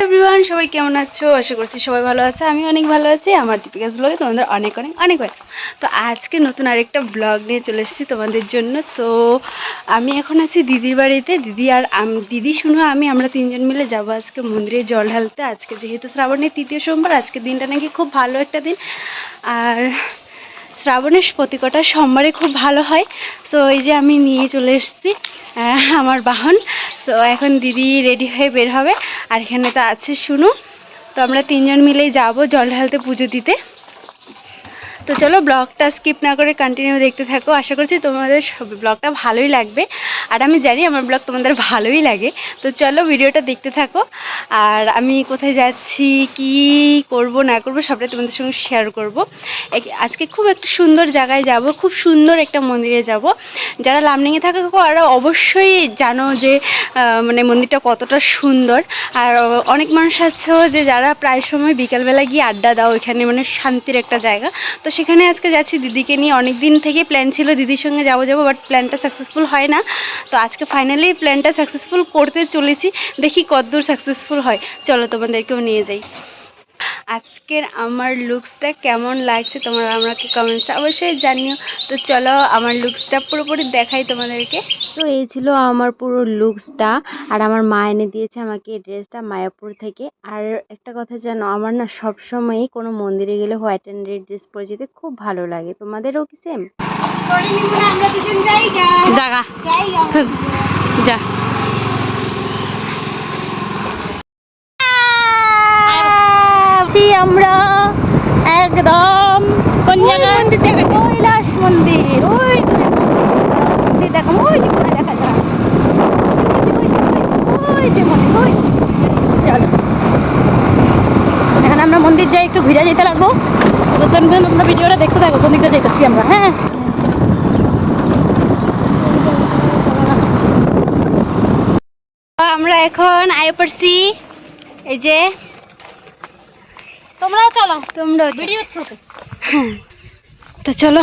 Everyone সবাই কেমন আছো? আশা করছি সবাই ভালো আছে। আমি অনেক ভালো আছি। আমার দীপিকাস ব্লগে তোমাদের অনেক অনেক অনেক অনেক তো আজকে নতুন আরেকটা ব্লগ নিয়ে চলে এসেছি তোমাদের জন্য। সো আমি এখন আছি দিদির বাড়িতে। দিদি আর দিদি শুনো, আমি, আমরা তিনজন মিলে যাব আজকে মন্দিরে জল ঢালতে। আজকে যেহেতু শ্রাবণের তৃতীয় সোমবার আজকে দিনটা নাকি খুব ভালো একটা দিন। আর শ্রাবণের প্রতীকটা সোমবারে খুব ভালো হয়। সো এই যে আমি নিয়ে চলে এসেছি আমার বাহন। সো এখন দিদি রেডি হয়ে বের হবে। আর এখানে তো আছে শুনু। তো আমরা তিনজন মিলেই যাব জল ঢালতে পুজো দিতে। তো চলো ব্লগটা স্কিপ না করে কন্টিনিউ দেখতে থাকো। আশা করছি তোমাদের ব্লগটা ভালোই লাগবে। আর আমি জানি আমার ব্লগ তোমাদের ভালোই লাগে। তো চলো ভিডিওটা দেখতে থাকো। আর আমি কোথায় যাচ্ছি, কি করব, না করব, সবটাই তোমাদের সঙ্গে শেয়ার করব। আজকে খুব একটা সুন্দর জায়গায় যাব, খুব সুন্দর একটা মন্দিরে যাব। যারা লামডিংয়ে থাকো ওরা অবশ্যই জানো যে মানে মন্দিরটা কতটা সুন্দর। আর অনেক মানুষ আছে যে, যারা প্রায় সময় বিকালবেলা গিয়ে আড্ডা দাও, এখানে মানে শান্তির একটা জায়গা। তো সেখানে আজকে যাচ্ছি দিদিকে নিয়ে। অনেক দিন থেকে প্ল্যান ছিল দিদির সঙ্গে যাব যাব বাট প্ল্যানটা সাকসেসফুল হয় না। তো আজকে ফাইনালি প্ল্যানটা সাকসেসফুল করতে চলেছি। দেখি কতদূর সাকসেসফুল হয়। চলো তোমাদেরকেও নিয়ে যাই। আজকের আমার লুকসটা কেমন লাগছে তোমরা আমাকে কমেন্টসে অবশ্যই জানিও। তো চলো আমার লুকসটা পুরোপুরি দেখাই তোমাদেরকে। তো এই ছিল আমার পুরো লুকসটা আর আমার মা এনে দিয়েছে আমাকে এই ড্রেসটা মায়াপুর থেকে। আর একটা কথা জানো আমার না সব সময়ই কোনো মন্দিরে গেলে হোয়াইট অ্যান্ড রেড ড্রেস পরে যেতে খুব ভালো লাগে। তোমাদেরও কি সেম জাগা যা। আছি আমরা একদম কোন জায়গায় মন্দির দেখা কৈলাস মন্দির ওই মন্দির দেখো ওই যে কোথায় দেখা যায়। ওই যে, চলো। এখন আমরা মন্দির যাই একটু ঘুরে যেতে লাগবো। পর্যন্ত তোমরা ভিডিওটা দেখতে থাকো কোন দিকে যেতেছি আমরা হ্যাঁ। আমরা এখন আয় পড়ছি এই যে তোমরাও চলো। তোমরা ভিডিও ছোট। তো চলো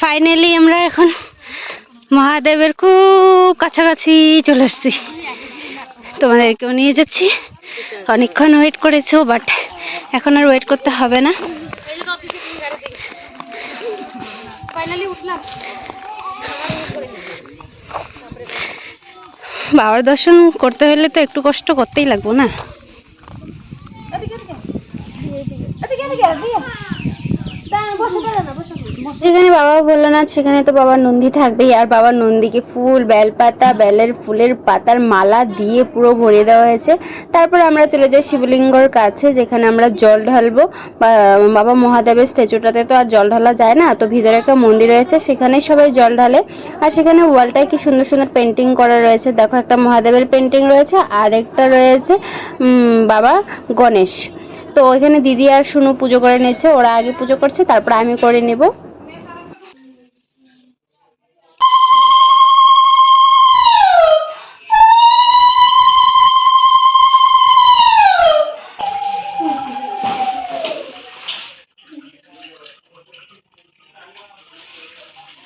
ফাইনালি আমরা এখন মহাদেবের খুব কাছাকাছি চলে এসছি। তোমাদেরকেও নিয়ে যাচ্ছি। অনেকক্ষণ ওয়েট করেছ বাট এখন আর ওয়েট করতে হবে না। বাবার দর্শন করতে হলে তো একটু কষ্ট করতেই লাগবো না? যেখানে বাবা ভোলানাথ সেখানে তো বাবার নন্দী থাকবেই, আর বাবার নন্দীকে ফুল, বেলপাতা, বেলের ফুলের পাতার মালা দিয়ে পুরো ভরিয়ে দেওয়া হয়েছে। তারপর আমরা চলে যাই শিবলিঙ্গর কাছে, যেখানে আমরা জল ঢালবো। বাবা মহাদেবের স্ট্যাচুটাতে তো আর জল ঢালা যায় না, তো ভিতরে একটা মন্দির রয়েছে সেখানে সবাই জল ঢালে। আর সেখানে ওয়ালটায় কি সুন্দর সুন্দর পেন্টিং করা রয়েছে। দেখো, একটা মহাদেবের পেন্টিং রয়েছে আর একটা রয়েছে বাবা গণেশ। তো এখানে দিদি আর শুনু পুজো করে নিচ্ছে ওরা আগে পুজো করছে তারপর আমি করে নেব।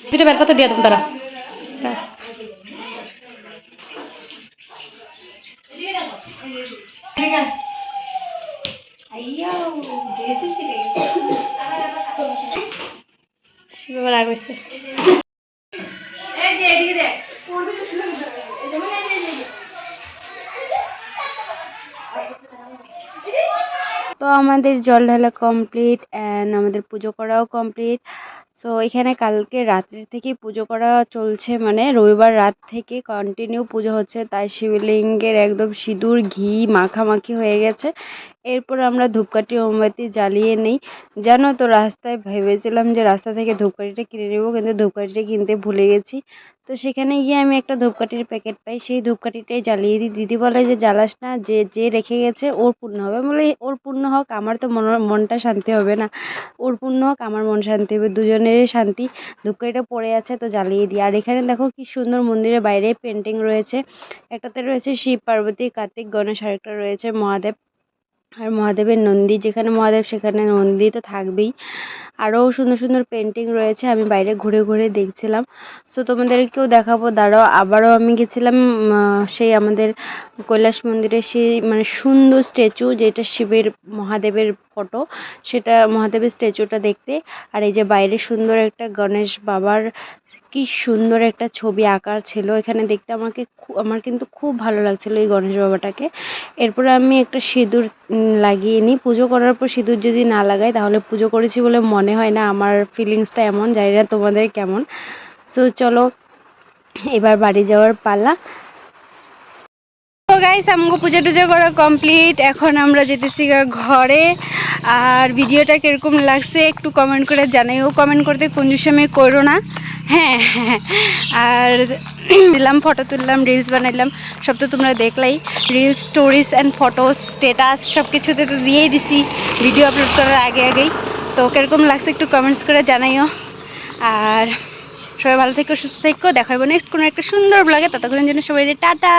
দুটো বেলপাতা দিয়ে দেবো তারা তো আমাদের জল ঢালা কমপ্লিট অ্যান্ড আমাদের পুজো করাও কমপ্লিট সো এখানে কালকে রাত্রির থেকে পুজো করা চলছে মানে রবিবার রাত থেকে কন্টিনিউ পুজো হচ্ছে। তাই শিবলিঙ্গের একদম সিঁদুর, ঘি মাখামাখি হয়ে গেছে। এরপর আমরা ধূপকাঠি, মোমবাতি জ্বালিয়ে নিই। জানো তো, রাস্তায় ভেবেছিলাম যে রাস্তা থেকে ধূপকাঠিটা কিনে নেব, কিন্তু ধূপকাঠিটা কিনতে ভুলে গেছি। তো সেখানে গিয়ে আমি একটা ধূপকাঠির প্যাকেট পাই। সেই ধূপকাঠিটাই জ্বালিয়ে দিই। দিদি বলে যে, জ্বালাস না, যে যে রেখে গেছে, ওর পূর্ণ হবে। বলে, ওর পূর্ণ হোক, আমার তো মন, মনটা শান্তি হবে না। ওর পূর্ণ হোক, আমার মন শান্তি হবে। দুজনেরই শান্তি। ধূপকাঠিটা পড়ে আছে, তো জ্বালিয়ে দিই। আর এখানে দেখো কি সুন্দর মন্দিরের বাইরে পেন্টিং রয়েছে। একটাতে রয়েছে শিব, পার্বতী, কার্তিক, গণেশ, আরেকটা রয়েছে মহাদেব। আর মহাদেবের নন্দী, যেখানে মহাদেব সেখানে নন্দী তো থাকবেই। আরও সুন্দর সুন্দর পেন্টিং রয়েছে, আমি বাইরে ঘুরে ঘুরে দেখছিলাম। সো তোমাদেরকেও দেখাবো, দাঁড়াও, আবারও আমি গেছিলাম সেই আমাদের কৈলাস মন্দিরে সেই মানে সুন্দর স্ট্যাচু যেটা শিবের, মহাদেবের ফটো সেটা মহাদেবের স্ট্যাচুটা দেখতে। আর এই যে বাইরে সুন্দর একটা গণেশ বাবার কি সুন্দর একটা ছবি আঁকা ছিল। এখানে দেখতে আমাকে আমার কিন্তু খুব ভালো লাগছিল এই গণেশ বাবাটাকে। এরপরে আমি একটা সিঁদুর লাগিয়ে নিই। পুজো করার পর সিঁদুর যদি না লাগাই, তাহলে পুজো করেছি বলে মনে হয় না। আমার ফিলিংসটা এমন, জানি না তোমাদের কেমন। সো চলো, এবার বাড়ি যাওয়ার পালা। গাইস আমাকে পুজো টুজো করা কমপ্লিট এখন আমরা যেতেছি ঘরে। আর ভিডিওটা কীরকম লাগছে একটু কমেন্ট করে জানাইও। কমেন্ট করতে কোন সময় করো না। হ্যাঁ আর দিলাম ফটো তুললাম রিলস বানাইলাম, সব তো তোমরা দেখলাই। Reels stories and photos status সব কিছুতে তো দিয়েই দিছি। ভিডিও আপলোড করার আগে আগেই। তো কীরকম লাগছে একটু কমেন্টস করে জানাইও। আর সবাই ভালো থেকো, সুস্থ থেকো। দেখা হবে নেক্সট কোনো একটা সুন্দর ব্লগে ততক্ষণের জন্য সবাই টাটা